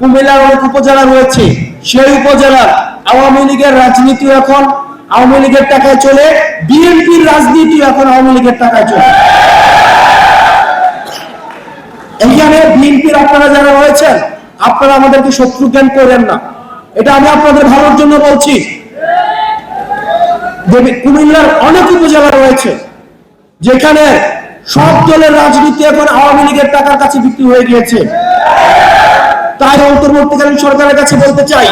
কুমিল্লার অনেক উপজেলা রয়েছে। সেই উপজেলার আওয়ামী লীগের রাজনীতি এখন আওয়ামী লীগের টাকায় চলে, বিএনপির রাজনীতি এখন আওয়ামী লীগের টাকায় চলে। এখানে বিএনপির আপনারা যারা রয়েছেন, আপনারা আমাদেরকে শত্রু জ্ঞান করেন না। এটা আমি আপনাদের ভালোর জন্য বলছি। কুমিল্লার অনেক উপজেলা রয়েছে, যেখানে সব দলের রাজনীতি এখন আওয়ামী লীগের টাকার কাছে বিক্রি হয়ে গিয়েছে। তাই অন্তর্বর্তীকালীন সরকারের কাছে বলতে চাই,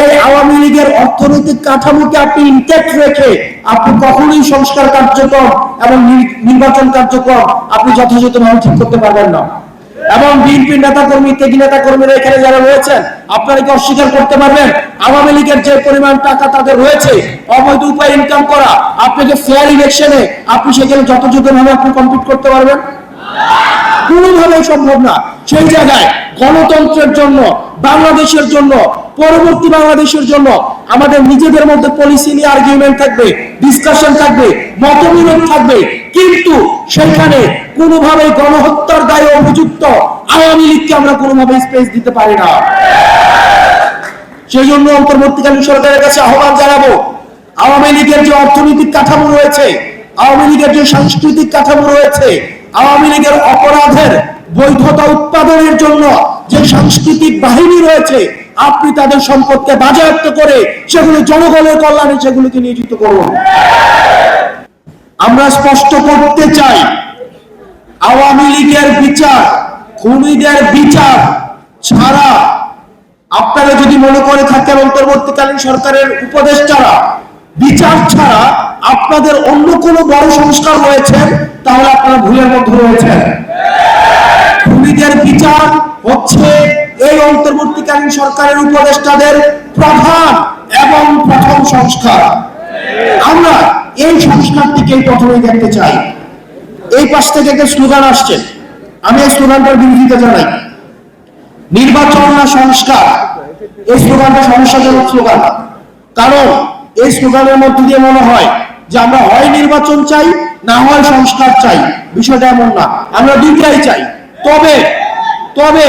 এই আওয়ামী লীগের অর্থনৈতিক কাঠামোকে আপনি ইনটেক্ট রেখে আপনি কখনোই সংস্কার কার্যক্রম এবং নির্বাচন কার্যক্রম আপনি যথাযথভাবে ঠিক করতে পারবেন না। এবং বিএনপি নেতা কর্মী ত্যাগী নেতা কর্মীরা এখানে যারা রয়েছেন, আপনারা কি অস্বীকার করতে পারবেন? আওয়ামী লীগের যে পরিমাণ টাকা তাদের রয়েছে, অবৈধ উপায় ইনকাম করা, আপনাকে ফেয়ার ইলেকশনে আপনি সেখানে যথাযথভাবে আপনি কমপ্লিট করতে পারবেন? কোনোভাবেই সম্ভব না। সেই জায়গায় গণতন্ত্রের জন্য, বাংলাদেশের জন্য, পরবর্তী বাংলাদেশের জন্য আমাদের নিজেদের মধ্যে পলিসি নিয়ে আর্গুমেন্ট থাকবে ডিসকাশন থাকবে, মতবিরোধ থাকবে। কিন্তু সেখানে কোনোভাবে গণহত্যার দায়ে অভিযুক্ত আওয়ামী লীগকে আমরা কোনোভাবে স্পেস দিতে পারি না। সেই জন্য অন্তর্বর্তীকালীন সরকারের কাছে আহ্বান জানাব, আওয়ামী লীগের যে অর্থনৈতিক কাঠামো রয়েছে, আওয়ামী লীগের যে সাংস্কৃতিক কাঠামো রয়েছে আওয়ামী লীগের অপরাধের বৈধতা উৎপাদনের জন্য যে সাংস্কৃতিক বাহিনী রয়েছে, আপনি তাদের সম্পদকে বাজেয়াপ্ত করে সেগুলো জনগণের কল্যাণে সেগুলোকে নিয়োজিত করুন। আমরা স্পষ্ট করতে চাই, আওয়ামী লীগের বিচার, খুনিদের বিচার ছাড়া আপনারা যদি মনে করে থাকেন, অন্তর্বর্তীকালীন সরকারের উপদেষ্টারা, বিচার ছাড়া আপনাদের অন্য কোনো বড় সংস্কার রয়েছে, তাহলে আপনারা ভুলের মধ্যে রয়েছেন। খুনিদের বিচার হচ্ছে এই অন্তর্বর্তীকালীন সরকারের উপদেষ্টাদের প্রধান এবং প্রথম সংস্কার। আমরা এই সংস্কারটিকেই প্রথমেই দেখতে চাই। এই পাশ থেকে একটা স্লোগান আসছে। আমি এই স্লোগানটার বিরোধিতা জানাই। নির্বাচন না সংস্কার? এই স্লোগানটা সমস্যাজনক স্লোগান কারণ এই স্লোগানের মধ্যে দিয়ে মনে হয় যে আমরা হয় নির্বাচন চাই, না হয় সংস্কার চাই। বিষয়টা এমন না। আমরা দুইটাই চাই। তবে তবে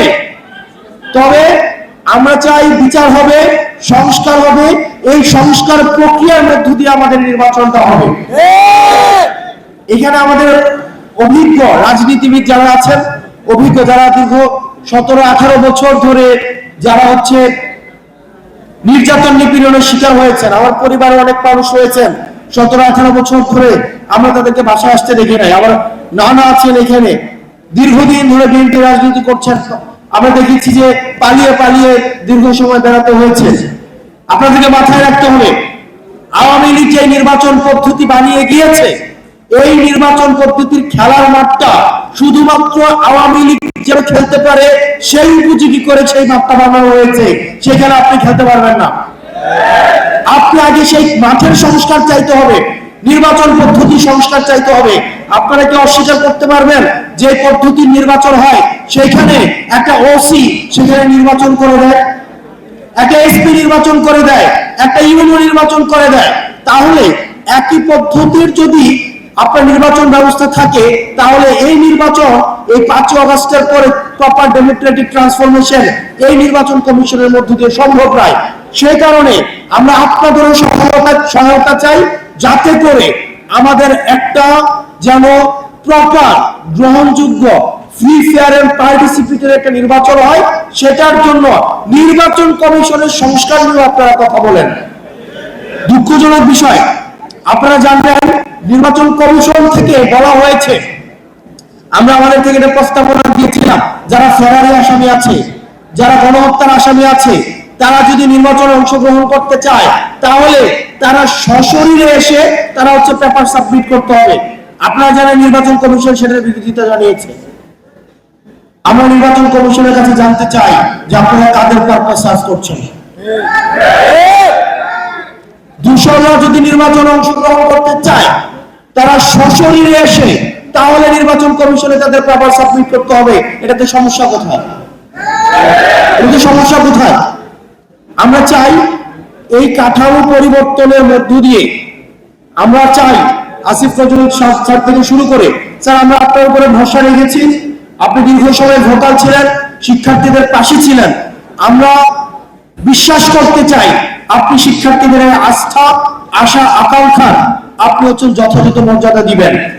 তবে আমরা চাই বিচার হবে, সংস্কার হবে। এই সংস্কার প্রক্রিয়ার মধ্য দিয়ে আমাদের নির্বাচনটা হবে। এখানে আমাদের অভিজ্ঞ রাজনীতিবিদ যারা আছেন, অভিজ্ঞ যারা দীর্ঘ সতেরো, আঠারো বছর ধরে যারা হচ্ছে নির্যাতন নিপীড়নের শিকার হয়েছেন, আমার পরিবারে অনেক মানুষ রয়েছেন। সতেরো, আঠারো বছর ধরে আমরা তাদেরকে বাসায় আসতে দেখি নাই। আমার নানা আছেন এখানে। দীর্ঘদিন ধরে বিএনপি রাজনীতি করছেন আমরা দেখেছি যে পালিয়ে পালিয়ে দীর্ঘ সময় বেড়াতে হয়েছে। আপনাদেরকে মাথায় রাখতে হবে, আওয়ামী লীগ যে নির্বাচন পদ্ধতি বানিয়ে গিয়েছে, এই নির্বাচন পদ্ধতির খেলার মাঠটা শুধুমাত্র আওয়ামী লীগ যেন খেলতে পারে, সেই উপযোগী করে সেই মাঠটা বানানো হয়েছে। সেখানে আপনি খেলতে পারবেন না। আপনি আগে সেই মাঠের সংস্কার চাইতে হবে, নির্বাচন পদ্ধতি সংস্কার চাইতে হবে। আপনারা কি অস্বীকার করতে পারবেন যে পদ্ধতির নির্বাচন হয়? সেখানে একটা ওসি সেখানে নির্বাচন করে দেয়, একটা এসপি নির্বাচন করে দেয়, একটা ইউনিয়ন নির্বাচন করে দেয়। তাহলে একই পদ্ধতির যদি আপনার নির্বাচন ব্যবস্থা থাকে, তাহলে এই নির্বাচন এই পাঁচই অগস্টের পরে প্রপার ডেমোক্রেটিক ট্রান্সফরমেশন এই নির্বাচন কমিশনের মধ্য দিয়ে সম্ভব নয়। সেই কারণে আমরা আপনাদেরও সহায়তা সহায়তা চাই যাতে করে আমাদের একটা যেন প্রপার গ্রহণযোগ্য ফ্রি ফেয়ার এন্ড পার্টিসিপেটের একটা নির্বাচন হয়, সেটার জন্য নির্বাচন কমিশনের সংস্কার নিয়ে আপনারা কথা বলেন। দুঃখজনক বিষয়, আপনারা জানবেন নির্বাচন কমিশন থেকে বলা হয়েছে, আমরা আমাদের থেকে একটা প্রস্তাবনা দিয়েছিলাম, যারা ফেরারি আসামি আছে, যারা গণহত্যার আসামি আছে তারা যদি নির্বাচনে অংশগ্রহণ করতে চায়, তাহলে তারা সশরীরে এসে তারা হচ্ছে পেপার সাবমিট করতে হবে। আপনারা জানেন নির্বাচন কমিশন সেটার বিরোধিতা জানিয়েছে, আমরা নির্বাচন কমিশনের কাছে জানতে চাই যে আপনারা কাদের পারপাস সার্চ করছেন। দূষণরা যদি নির্বাচনে অংশগ্রহণ করতে চায়, তারা সশরীরে এসে তাহলে নির্বাচন কমিশনে তাদের পেপার সাবমিট করতে হবে। এটাতে সমস্যা কোথায়? এটাতে সমস্যা কোথায়? আমরা চাই এই কাঠামো পরিবর্তনের মধ্য দিয়ে আমরা চাই আসিফ নজরুল স্যার থেকে শুরু করে, স্যার, আমরা আপনার উপরে ভরসা রেখেছি। আপনি দীর্ঘ সময় ভোটার ছিলেন, শিক্ষার্থীদের পাশে ছিলেন। আমরা বিশ্বাস করতে চাই আপনি শিক্ষার্থীদের আস্থা, আশা আকাঙ্ক্ষা আপনি হচ্ছেন যথাযথ মর্যাদা দিবেন।